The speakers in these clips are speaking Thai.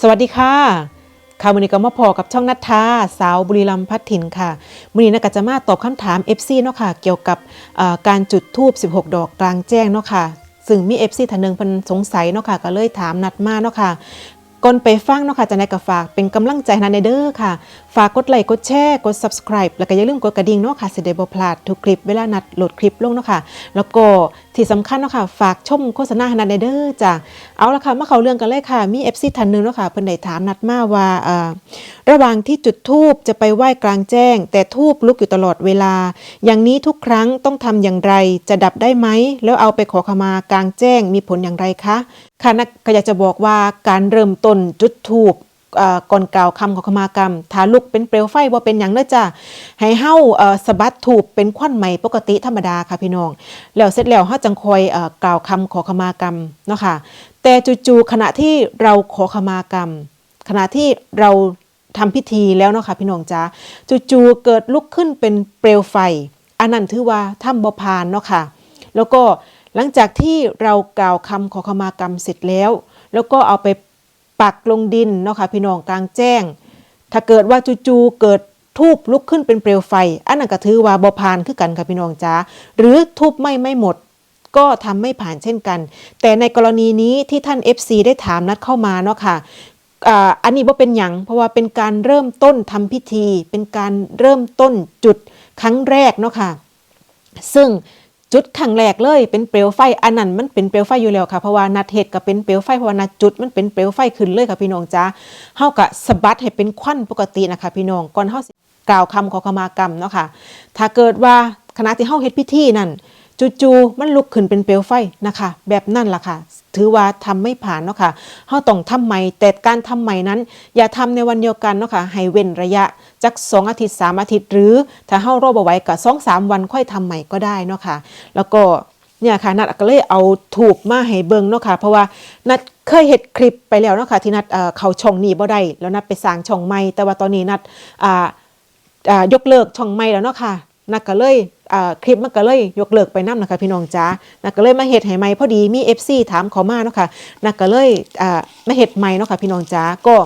สวัสดีค่ะค่ะมือนี้ก็มาพอกับช่องนัทธาสาวบุรีรัมย์พัฒถิ่นค่ะมือนี้นะก็จะมาตอบคำถาม FC เนาะค่ะเกี่ยวกับการจุดทูบ16 ดอกกลางแจ้งเนาะค่ะซึ่งมี FC ท่านหนึงเพิ่นสงสัยเนาะค่ะก็เลยถามนัดมาเนาะค่ะก่อนไปฟังเนาะค่ะจะในกระฝากเป็นกำลังใจให้นันเด้อค่ะ ฝากกดไลค์กดแชร์กด subscribe แล้วก็อย่าลืมกดกระดิ่งเนาะค่ะเสิได้บ่พลาดทุกคลิปเวลานัดโหลดคลิปลงเนาะค่ะแล้วก็ ที่สำคัญเนาะค่ะฝากชมโฆษณาให้นันเด้อจ้ะเอาละค่ะมาเข้าเรื่องกันเลยค่ะ มี FC ท่านนึงเนาะค่ะเพิ่นได้ถามนัดมาว่าเอ่อระหว่างที่จุดธูปจะไปไหว้กลางแจ้ง แต่ธูปลุกอยู่ตลอดเวลา อย่างนี้ทุกครั้งต้องทำอย่างไร จะดับได้ไหม แล้วเอาไปขอขมากลางแจ้งมีผลอย่างไรคะค่ะนักก็อยากจะบอกว่าการเริ่มต้นจุดทูบ ก่อนกล่าวคำขอขมากรรมถ้าลุกเป็นเปลวไฟว่าเป็นอย่างเด้อจ้ะให้เฮาสะบัดถูบเป็นควันใหม่ปกติธรรมดาค่ะพี่น้อง แล้วเสร็จแล้วเฮาจังคอยอกล่าวคำขอขมากรรมเนาะค่ะแต่จู่ๆขณะที่เราขอขมากรรม ขณะที่เราทำพิธีแล้วเนาะค่ะพี่น้องจ้าจู่ๆเกิดลุกขึ้นเป็นเปลวไฟ อันนั้นถือว่าทำบ่ผ่านเนาะค่ะ แล้วก็หลังจากที่เรากล่าวคำขอขมากรรมเสร็จแล้ว แล้วก็เอาไป ปักลงดินเนาะค่ะพี่น้องกลางแจ้ง ถ้าเกิดว่าจู่ๆเกิดทูบลุกขึ้นเป็นเปลวไฟ อันนั้นก็ถือว่าบ่ผ่านคือกันค่ะพี่น้องจ้าหรือทูบไม่ไม่หมด ก็ทำไม่ผ่านเช่นกัน แต่ในกรณีนี้ที่ท่าน FC ได้ถามนัดเข้ามาเนาะค่ะอ่าอันนี้ว่าเป็นหยังเพราะว่าเป็นการเริ่มต้นทำพิธี เป็นการเริ่มต้นจุดครั้งแรกเนาะค่ะ ซึ่ง จุดครั้งแรกเลยเป็นเปลวไฟอันนั้นมันเป็นเปลวไฟอยู่แล้วค่ะเพราะว่านัดเหตุก็เป็นเปลวไฟเพราะว่านัดจุดมันเป็นเปลวไฟขึ้นเลยค่ะพี่น้องจ้าเฮาก็สะบัดให้เป็นควันปกตินะคะพี่น้องก่อนเฮากล่าวคำขอขมากรรมเนาะค่ะถ้าเกิดว่าขณะที่เฮาเฮ็ดพิธีนั่นจู่ๆมันลุกขึ้นเป็นเปลวไฟนะคะ แบบนั่นล่ะค่ะ ถือว่าทำไม่ผ่านเนาะค่ะเฮาต้องทำใหม่แต่การทำใหม่นั้น อย่าทำในวันเดียวกันเนาะค่ะให้เว้นระยะ จัก2องอาทิตย์3อาทิตย์ หรือถ้าเฮารอบ่ไหวก็2 3วันค่อยทำใหม่ก็ได้เนาะค่ะ แล้วก็เนี่ยค่ะนัดก็เลยเอาถูกมาให้เบิ่งเนาะค่ะเพราะว่านัดเคยเฮ็ดคลิปไปแล้วเนาะค่ะที่นัดเขาช่องนี้บ่ได้แล้วนัดไปสร้างช่องใหม่แต่ว่าตอนนี้นัดยกเลิกช่องใหม่แล้วเนาะค่ะนักก็เลยคลิปมันก็เลยยกเลิกไปน้ำนะคะพี่น้องจ้านักก็เลยมาเฮ็ดให้ใหม่พอดีมี FC ถามขามาเนาะค่ะนักก็เลยมาเฮ็ดใหม่เนาะค่ะพี่น้องจ้าก็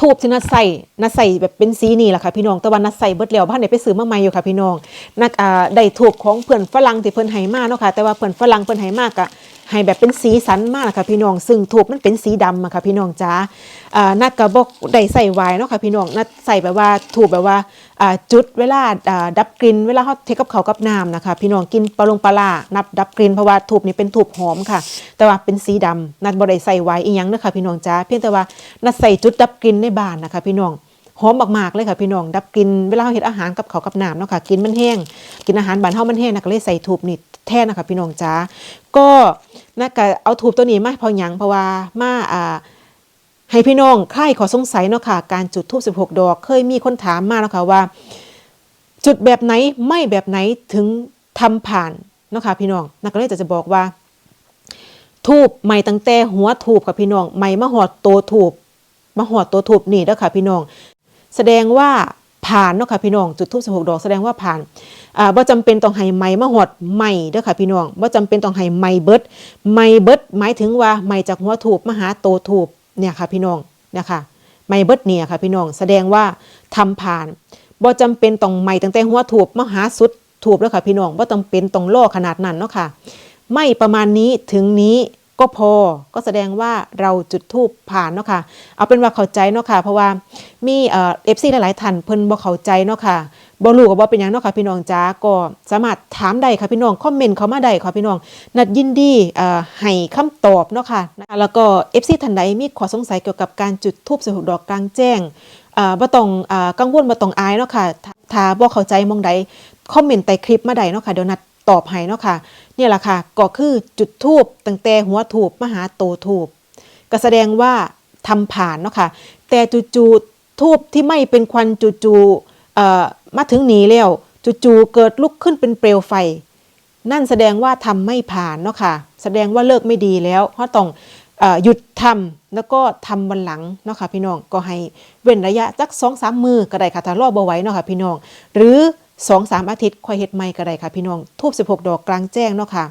ทูบที่นัดใส่นัดใส่แบบเป็นสีนี่แหละค่ะพี่น้องแต่ว่านัดใส่เบิดแล้วบ้านไหนไปซื้อมาใหม่อยู่ค่ะพี่น้องนักอ่าได้ทูบของเพื่อนฝรั่งที่เพื่อนไหมาเนาะค่ะแต่ว่าเพื่อนฝรั่งเพื่อนไหมากอะ ให้แบบเป็นสีสันมากนะคะพี่น้อง ซึ่งทูบมันเป็นสีดำอะค่ะพี่น้องจ้าอ่านัดก็บอกได้ใส่ไว้เนาะค่ะพี่น้องนัดใส่แบบว่าทูบแบบว่าอ่าจุดเวลาอ่าดับกลิ่นเวลาเฮาเทกับเขาวกับน้ำนะคะ พี่น้องกินปลาลงปลาล่านับดับกลิ่นเพราะว่าทูบนี่เป็นทูบหอมค่ะ แต่ว่าเป็นสีดำนัดบ่ได้ใส่ไว้อีหยังเด้อค่ะพี่น้องจ้าเพียงแต่ว่านัดใส่จุดดับกลิ่นในบ้านนะคะ พี่น้องหอมมากๆเลยค่ะพี่น้องดับกลินเวลาเราเฮ็ดอาหารกับเขาวกับน้ำเนาะค่ะกินมันแห้ง กินอาหารบ้านเฮามันแห้งนะก็เลยใส่ทูบนี่ แท้นะคะพี่น้องจ้าก็นะก็เอาทูบตัวนี้มาพอหยังเพราะว่ามาอ่าให้พี่น้องใครขอสงสัยเนาะค่ะ การจุดทูบ16 ดอก เคยมีคนถามมาแล้วค่ะว่า จุดแบบไหนไม่แบบไหนถึงทำผ่านเนาะค่ะพี่น้องนักก็เลยจะจะบอกว่า ทูบใหม่ตั้งแต่หัวทูบค่ะพี่น้องใหม่มาหอดโตทูบมาหอดโตทูบนี่เด้อค่ะพี่น้อง แสดงว่าผ่านเนาะค่ะพี่น้องจุดทูบ16 ดอก แสดงว่าผ่าน อ่าบ่จำเป็นต้องให้ไม้มาหอดใหม่เด้อค่ะพี่น้องบ่จำเป็นต้องให้ไม้เบิดไม้เบิดหมายถึงว่าไม้จากหัวทูบมาหาโตวทูบเนี่ยค่ะพี่น้องเนี่ยค่ะไม้เบิดเนี่ยค่ะพี่น้องแสดงว่าทำผ่านบ่จำเป็นต้องไม้ตั้งแต่หัวทูบมาหาสุดทูบแล้วค่ะพี่น้องบ่จำเป็นต้องล่อขนาดนั้นเนาะค่ะ ไม่ประมาณนี้ถึงนี้ ก็พอก็แสดงว่าเราจุดทูบผ่านเนาะค่ะ เอาเป็นว่าเข้าใจเนาะค่ะ เพราะว่ามีเอฟซีหลายๆท่านเพิ่นบ่เข้าใจเนาะค่ะบ่รู้ก็บ่เป็นหยังเนาะค่ะพี่น้องจ้าก็สามารถถามได้ค่ะพี่น้องคอมเมนต์เข้ามาได้ค่ะพี่น้อง นัดยินดีเอ่อให้คำตอบเนาะค่ะนะแล้วก็ FC ท่านใดมีข้อสงสัยเกี่ยวกับการจุดทูบ16ดอกกลางแจ้งอ่าบ่ต้องอ่ากังวลบ่ต้องอายเนาะค่ะถ้าบ่เข้าใจมองใดคอมเมนต์ใต้คลิปมาได้เนาะค่ะเดี๋ยวนัด ตอบให้เนาะค่ะเนี่ยแหละค่ะก็คือจุดทูบตั้งแต่หัวทูบมหาโตทูบก็แสดงว่าทำผ่านเนาะค่ะแต่จู่ๆทูบที่ไม่เป็นควันจู่ๆมาถึงหนีแล้วจู่ๆเกิดลุกขึ้นเป็นเปลวไฟ นั่นแสดงว่าทำไม่ผ่านเนาะค่ะแสดงว่าเลิกไม่ดีแล้วเพราะต้องอหยุดทำแล้วก็ทำวันหลังเนาะค่ะพี่น้องก็ให้เว้นระยะจักสองสามมือก็ได้ค่ะถ้ารอบเบ่ไว้เนาะค่ะพี่น้อง หรือ สองสามอาทิตย์ค่อยเฮ็ดใหม่ก็ได้ค่ะพี่น้องทูบ16 ดอกกลางแจ้งเนาะค่ะ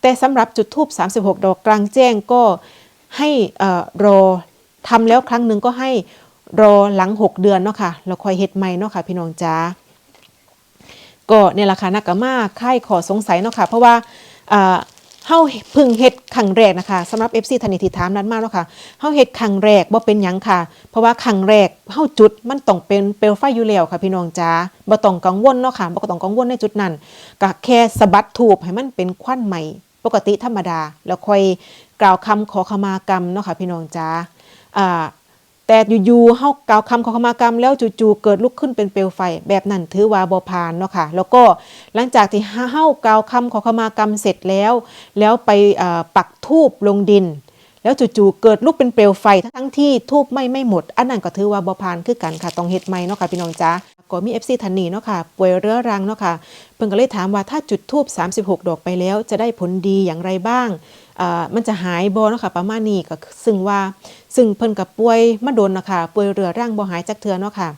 แต่สำหรับจุดทูบ36 ดอกกลางแจ้งก็ให้อ่อรอทำแล้วครั้งหนึ่งก็ให้รอหลัง 6 เดือนเนาะค่ะแล้วค่อยเฮ็ดใหม่เนาะค่ะพี่น้องจ้าก็เนี่ยแหละค่ะนักกามาค่ายขอสงสัยเนาะค่ะเพราะว่าอ่า เฮาพึ่งเฮ็ดครั้งแรกนะคะสำหรับ FC ทันทีที่ถามนั้นมากเนาะค่ะเฮาเฮ็ดครั้งแรกบ่เป็นหยังค่ะ เพราะว่าครั้งแรกเฮาจุดมันต้องเป็นเปลวไฟอยู่แล้วค่ะ พี่น้องจ้าบ่ต้องกังวลเนาะค่ะบ่ต้องกังวลในจุดนั้นก็แค่สะบัดถูบให้มันเป็นควันใหม่ ปกติธรรมดา แล้วค่อยกล่าวคำขอขมากรรมเนาะค่ะพี่น้องจ้าอ่า แต่อยู่ๆเฮากล่าวคำขอขมากรรม แล้วจู่ๆเกิดลุกขึ้นเป็นเปลวไฟ แบบนั้นถือว่าบ่ผ่านเนาะค่ะแล้วก็หลังจากที่เฮากล่าวคำขอขมากรรมเสร็จแล้ว แล้วไปปักทูบลงดิน แล้วจู่ๆเกิดลุกเป็นเปลวไฟทั้งที่ทูบไม่ไม่หมด อันนั้นก็ถือว่าบ่ผ่านคือกันค่ะต้องเฮ็ดใหม่เนาะค่ะพี่น้องจ้า ก็มี FC ทันนีเนาะค่ะป่วยเรื้อรังเนาะค่ะ เพิ่นก็เลยถามว่าถ้าจุดทูบ36 ดอกไปแล้วจะได้ผลดีอย่างไรบ้างมันจะหายบ่เนาะค่ะประมาณนี้ก็ซึ่งว่าซึ่งเพิ่นกับป่วยมาโดนเนาะค่ะป่วยเรื้อรังบ่หายจักเทื่อเนาะค่ะ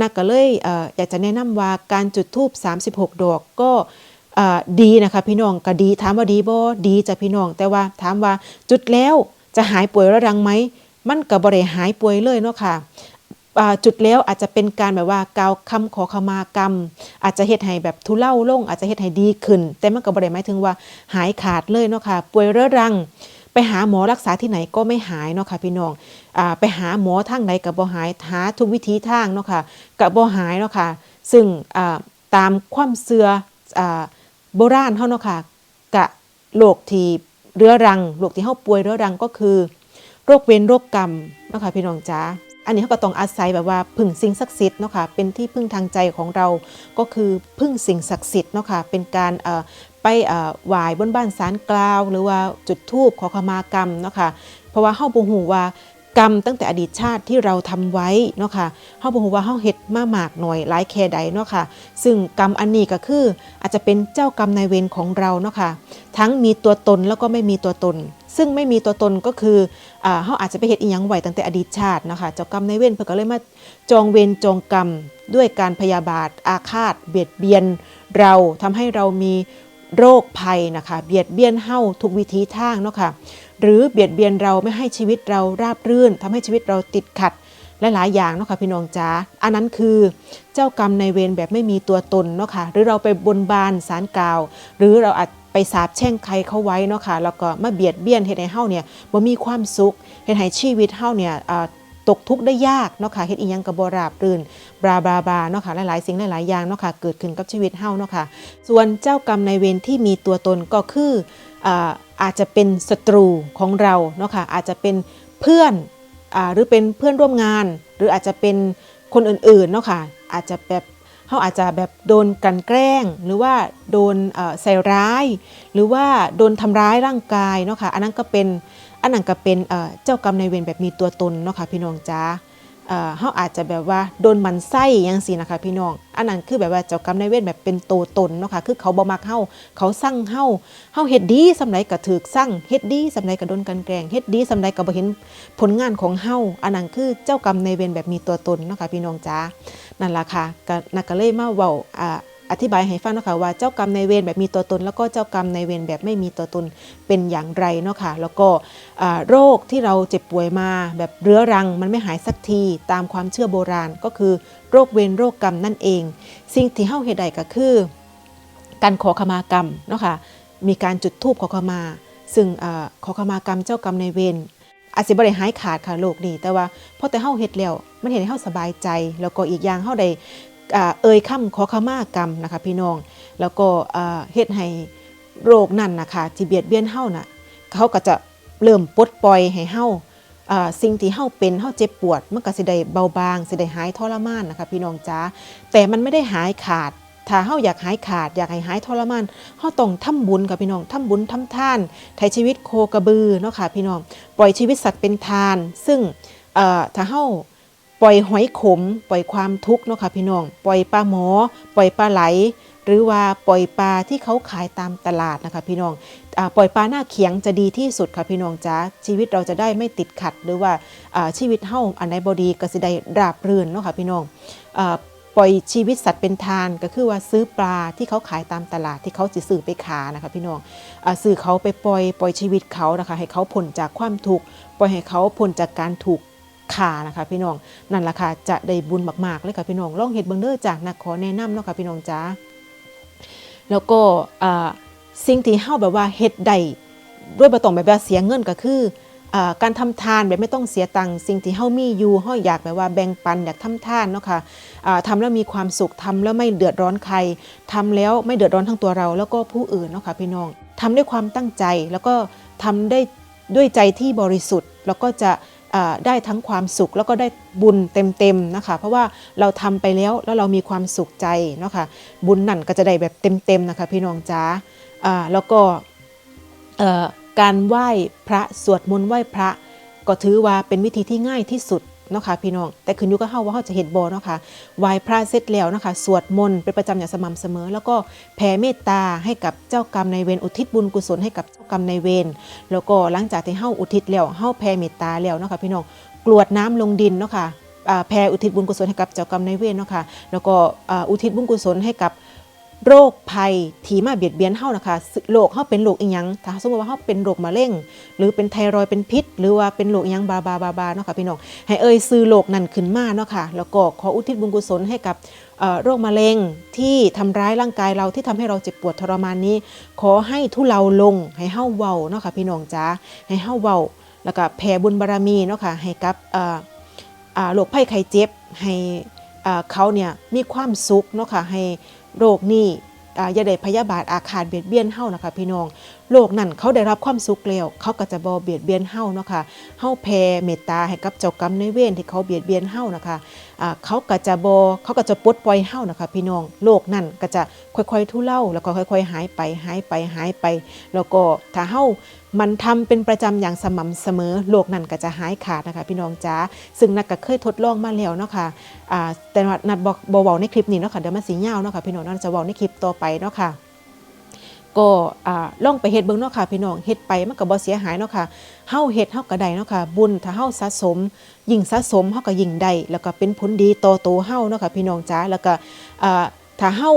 นักก็เลยเออยากจะแนะนำว่าการจุดทูบ36 ดอกก็ดีนะคะพี่น้องก็ดีถามว่าดีบ่ดีจ้ะพี่น้อง แต่ว่าถามว่าจุดแล้วจะหายป่วยเรื้อรังไหมมันก็บ่ได้หายป่วยเลยเนาะค่ะอ่า จุดแล้วอาจจะเป็นการแบบว่าก่าวคำขอขมากรรม อาจจะเฮ็ดให้แบบทุเลาลง อาจจะเฮ็ดให้ดีขึ้น แต่มันก็บ่ได้หมายถึงว่าหายขาดเลยเนาะค่ะป่วยเรื้อรัง ไปหาหมอรักษาที่ไหนก็ไม่หายเนาะค่ะพี่น้องอ่าไปหาหมอทางไหนก็บ่หายหาทุกวิธีทางเนาะค่ะก็บ่หายเนาะค่ะซึ่งอ่าตามความเชื่ออ่าโบราณเฮาเนาะค่ะกะโรคที่เรื้อรังโรคที่เฮาป่วยเรื้อรังก็คือ โรคเวรโรคกรรมเนาะค่ะพี่น้องจ้า อันนี้เขาก็ต้องอาศัยแบบว่าพึ่งสิ่งศักดิ์สิทธิ์เนาะค่ะเป็นที่พึ่งทางใจของเราก็คือพึ่งสิ่งศักดิ์สิทธิ์เนาะค่ะเป็นการไปไหว้บนบ้านศาลกล่าว หรือว่าจุดทูบขอขมากรรมเนาะค่ะเพราะว่าเฮาบ่ฮู้ว่า กรรมตั้งแต่อดีตชาติที่เราทำไว้เนาะค่ะเฮาบ่ฮู้ว่าเฮาเฮ็ดมาหมากหน่อยหลายแค่ใดเนาะค่ะ ซึ่งกรรมอันนี้ก็คืออาจจะเป็นเจ้ากรรมนายเวรของเราเนาะค่ะ ทั้งมีตัวตนแล้วก็ไม่มีตัวตน ซึ่งไม่มีตัวตนก็คืออ่าเขาอาจจะไปเฮ็ดอีหยังไว้ตั้งแต่อดีตชาตินะคะ เจ้ากรรมในายเวรเพิ่นก็เลยมาจองเวรจองกรรมด้วยการพยาบาท อาฆาต เบียดเบียน เราทำให้เรามีโรคภัยนะคะ เบียดเบียนเฮาทุกวิธีทางเนาะค่ะ หรือเบียดเบียนเราไม่ให้ชีวิตเราราบรื่นทำให้ชีวิตเราติดขัดและหลายอย่างเนาะค่ะพี่น้องจ๋าอันนั้นคือเจ้ากรรมในเวรแบบไม่มีตัวตนเนาะค่ะหรือเราไปบนบานสารกล่าว หรือเราอาจไปสาบแช่งใครเขาไว้เนาะค่ะแล้วก็มาเบียดเบียนเฮ็ดให้เฮาเนี่ยบ่มีความสุขเฮ็ดให้ชีวิตเฮาเนี่ยตกทุกข์ได้ยากเนาะค่ะเฮ็ดอีหยังก็บ่ราบรื่นบราบราบาเนาะค่ะหลายๆสิ่งหลายๆอย่างเนาะค่ะเกิดขึ้นกับชีวิตเฮาเนาะค่ะส่วนเจ้ากรรมในเวรที่มีตัวตนก็คือ อาจจะเป็นศัตรูของเราเนาะค่ะอาจจะเป็นเพื่อนอหรือเป็นเพื่อนร่วมงาน หรืออาจจะเป็นคนอื่นๆเนาะค่ะอาจจะแบบเขาอาจจะแบบโดนกลันแกล้ง หรือว่าโดนเอ่อใส่ร้าย หรือว่าโดนทำร้ายร่างกายเนาะค่ะอันนั้นก็เป็นอันนั้นก็เป็นเจ้ากรรมนายเวรแบบมีตัวตนเนาะค่ะพี่น้องจ้า เขาอาจจะแบบว่าโดนมันไส้อยังสินะคะพี่น้อง อันนั้นคือแบบว่าเจ้ากรรมนายเวรแบบเป็นตัวตนเนาะค่ะคือเขาบ่มักเฮาเขาสั่งเฮาเฮาเฮ็ดดีสำไรก็ถือสั่งเฮ็ดดีสำไรก็โดนกันแกล้งเฮ็ดดีสำไรก็บ่เห็นผลงานของเฮาอันนั้นคือเจ้ากรรมนายเวรแบบมีตัวตนเนาะค่ะพี่น้องจ้านั่นล่ะค่ะก็นักก็เลยมาเว้าอ่า อธิบายให้ฟังเนาะค่ะว่าเจ้ากรรมในายเวรแบบมีตัวตน แล้วก็เจ้ากรรมในายเวรแบบไม่มีตัวตนเป็นอย่างไรเนาะค่ะแล้วก็โรคที่เราเจ็บป่วยมาแบบเรื้อรังมันไม่หายสักทีตามความเชื่อโบราณก็คือโรคเวรโรคกรรมนั่นเอง สิ่งที่เฮาเฮ็ดได้ก็คือ การขอขมากรรมเนาะค่ะมีการจุดธูปขอขมา ซึ่งอขอขมากรรมเจ้ากรรมในายเวรอาจสิบ่ได้หายขาดค่ะโลกนี้แต่ว่าพอแต่เฮาเฮ็ดแล้วมันเฮ็ดให้เฮาสบายใจ แล้วก็อีกอย่างเฮาได้ เอ่ยคำขอขมากรรมนะคะพี่น้อง แล้วก็เฮ็ดให้โรคนั่นนะคะที่เบียดเบียนเฮาน่ะเขาก็จะเริ่มปลดปล่อยให้เฮาอ่าสิ่งที่เฮาเป็นเฮาเจ็บปวดมันก็สิได้เบาบางสิได้หายทรมานนะคะพี่น้องจ๋าแต่มันไม่ได้หายขาด ถ้าเฮาอยากหายขาด อยากให้หายทรมานเฮาต้องทำบุญกับพี่น้องทำบุญทำทานไถ่ชีวิตโคกระบือเนาะค่ะพี่น้องปล่อยชีวิตสัตว์เป็นทาน ซึ่งถ้าเฮา ปล่อยหอยขม ปล่อยความทุกข์เนาะค่ะพี่น้อง ปล่อยปลาหมอ ปล่อยปลาไหล หรือว่าปล่อยปลาที่เขาขายตามตลาดนะคะพี่น้องอปล่อยปลาหน้าเขียงจะดีที่สุดค่ะพี่น้องจ้าชีวิตเราจะได้ไม่ติดขัดหรือว่าชีวิตเฮาอันไหนบดีก็สิได้ราบรื่นเนาะค่ะพี่น้องอปล่อยชีวิตสัตว์เป็นทานก็คือว่าซื้อปลาที่เขาขายตามตลาดที่เขาจะซื้อไปขานะคะพี่น้องอซื้อเขาไปปล่อยปล่อยชีวิตเขานะคะให้เขาพ้นจากความทุกข์ปล่อยให้เขาพ้นจากการถูก ขานะคะพี่น้องนั่นละค่ะจะได้บุญมากๆเลยค่ะพี่น้องลองเฮ็ดเบิงเด้อจ้ะนักขอแนะนำเนาะค่ะพี่น้องจ้าแล้วก็สิ่งที่เฮาแบบว่าเฮ็ดได้ด้วยบ่ต้องแบบว่าเสียเงินก็คืออการทำทานแบบไม่ต้องเสียตังค์สิ่งที่เฮามีอยู่เฮาอยากแบบว่าแบ่งปันอยากทำทานเนาะค่ะอ่าทำแล้วมีความสุขทำแล้วไม่เดือดร้อนใครทำแล้วไม่เดือดร้อนทั้งตัวเรา แล้วก็ผู้อื่นเนาะค่ะพี่น้องทำด้วยความตั้งใจแล้วก็ทำได้ด้วยใจที่บริสุทธิ์ แล้วก็จะ ได้ทั้งความสุขแล้วก็ได้บุญเต็มๆนะคะ เพราะว่าเราทำไปแล้วแล้วเรามีความสุขใจเนาะค่ะบุญนั่นก็จะได้แบบเต็มๆนะคะ พี่น้องจ๋าแล้วก็การไหว้พระสวดมนต์ไหว้พระ ก็ถือว่าเป็นวิธีที่ง่ายที่สุด เนาะค่ะพี่น้อง แต่ขึ้นอยู่กับเฮาว่าเฮาจะเฮ็ดบ่เนาะค่ะไหว้พระเสร็จแล้วนะคะสวดมนต์เป็นประจำอย่างสม่ำเสมอ แล้วก็แผ่เมตตาให้กับเจ้ากรรมนายเวรอุทิศบุญกุศลให้กับเจ้ากรรมนายเวรแล้วก็หลังจากที่เฮาอุทิศแล้วเฮาแผ่เมตตาแล้วเนาะค่ะพี่น้องกรวดน้ำลงดินเนาะค่ะอ่าแผ่อุทิศบุญกุศลให้กับเจ้ากรรมนายเวรเนาะค่ะแล้วก็อุทิศบุญกุศลให้กับ โรคภัยที่มาเบียดเบียนเฮานะคะโรคเฮาเป็นโรคอีหยังถ้าสมมติว่าเฮาเป็นโรคมะเร็งหรือเป็นไทรอยเป็นพิษ หรือว่าเป็นโรคอีหยังบาบาบาบาเนาะค่ะพี่น้องให้เอ่ยซื้อโรคนั้นขึ้นมาเนาะค่ะแล้วก็ขออุทิศบุญกุศลให้กับโรคมะเร็งที่ทำร้ายร่างกายเราที่ทำให้เราเจ็บปวดทรมานนี้ ขอให้ทุเลาลงให้เฮาเว้าเนาะค่ะพี่น้องจ๋าให้เฮาเว้าแล้วก็แผ่บุญบารมีเนาะค่ะให้กับโรคภัยไข้เจ็บให้เขาเนี่ยมีความสุขเนาะค่ะให้ โรคนี้อ่าอย่าได้พยาบาทอาฆาตเบียดเบียนเฮานะคะพี่น้อง โลกนั่นเขาได้รับความสุขแล้วเขาก็จะบ่เบียดเบียนเฮาเนาะค่ะเฮาแผ่เมตตาให้กับเจ้ากรรมนเวรที่เขาเบียดเบียนเฮานะคะอ่าเขาก็จะบ่เขาก็จะปลดปล่อยเฮานะคะพี่น้องโลกนั่นก็จะค่อยๆทุเลาแล้วก็ค่อย ๆ หายไปหายไปหายไป แล้วก็ถ้าเฮามันทำเป็นประจำอย่างสม่ำเสมอโลกนั่นก็จะหายขาดนะคะพี่น้องจ้าซึ่งนักก็เคยทดลองมาแล้วเนาะค่ะอ่าแต่ว่านัดบอกบ่เว้าในคลิปนี้เนาะค่ะเดี๋ยวมันสิยาวเนาะค่ะพี่น้องนัดจะเว้าในคลิปต่อไปเนาะค่ะ ก็อ่องไปเฮ็ดเบิ่งเนาะค่ะพี่น้องเฮ็ดไปมันก็บ่เสียหายเนาะค่ะเฮาเฮ็ดเฮาก็ได้เนาะค่ะบุญถ้าเฮาสะสม ยิ่งสะสมเฮาก็ยิ่งได้แล้วก็เป็นผลดีต่อตัวเฮาเนาะค่ะพี่น้องจ๋าแล้วก็ถ้าเฮา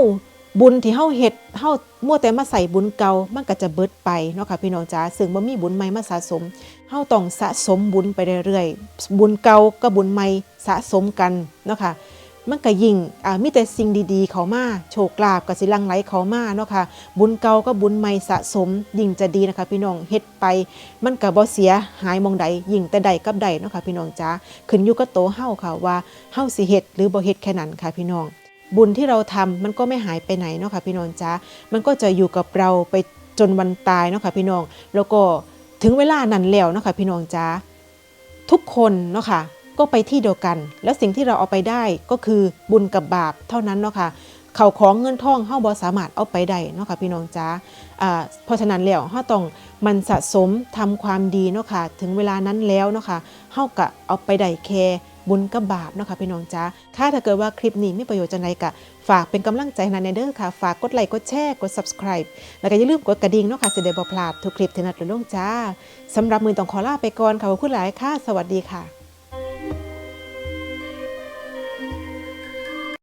บุญที่เฮาเฮ็ดเฮามัวแต่มาใส่บุญเก่ามันก็จะเบิดไปเนาะค่ะพี่น้องจ๋าซึ่งบ่มีบุญใหม่มาสะสมเฮาต้องสะสมบุญไปเรื่อยๆบุญเก่ากับบุญใหม่สะสมกันเนาะค่ะ มันก็ยิ่งอ่ามีแต่สิ่งดีๆ เขามาโชคลาภกับสิลังไหลเขามาเนาะค่ะบุญเก่าก็บุญใหม่สะสม ยิ่งจะดีนะคะ พี่น้องเฮ็ดไป มันก็บ่เสียหายมองใดยิ่งแต่ใดกับใดเนาะค่ะพี่น้องจ้าขึ้นอยู่กับโตเฮาค่ะว่าเฮาสิเฮ็ดหรือบ่เฮ็ดแค่นั้นค่ะพี่น้อง บุญที่เราทำมันก็ไม่หายไปไหนเนาะค่ะพี่น้องจ้ามันก็จะอยู่กับเราไปจนวันตายเนาะค่ะพี่น้องแล้วก็ถึงเวลานั้นแล้วเนาะค่ะพี่น้องจ้าทุกคนเนาะค่ะ ก็ไปที่เดียวกัน แล้วสิ่งที่เราเอาไปได้ก็คือบุญกับบาปเท่านั้นเนาะค่ะเขาของเงินทองเฮาบ่สามารถเอาไปได้เนาะค่ะพี่น้องจ้าอ่าเพราะฉะนั้นแล้วเฮาต้องมันสะสมทำความดีเนาะค่ะถึงเวลานั้นแล้วเนาะค่ะเฮาก็เอาไปได้แค่บุญกับบาปเนาะค่ะพี่น้องจ้าถ้าถ้าเกิดว่าคลิปนี้มีประโยชน์จังไดก็ฝากเป็นกำลังใจให้นันเด้อค่ะ ฝากกดไลค์กดแชร์กด subscribe แล้วก็อย่าลืมกดกระดิ่งเนาะค่ะสิได้บ่พลาดทุกคลิปที่นัดลงจ้าสำหรับมือต้องขอลาไปก่อนค่ะขอบคุณหลายค่ะ สวัสดีค่ะ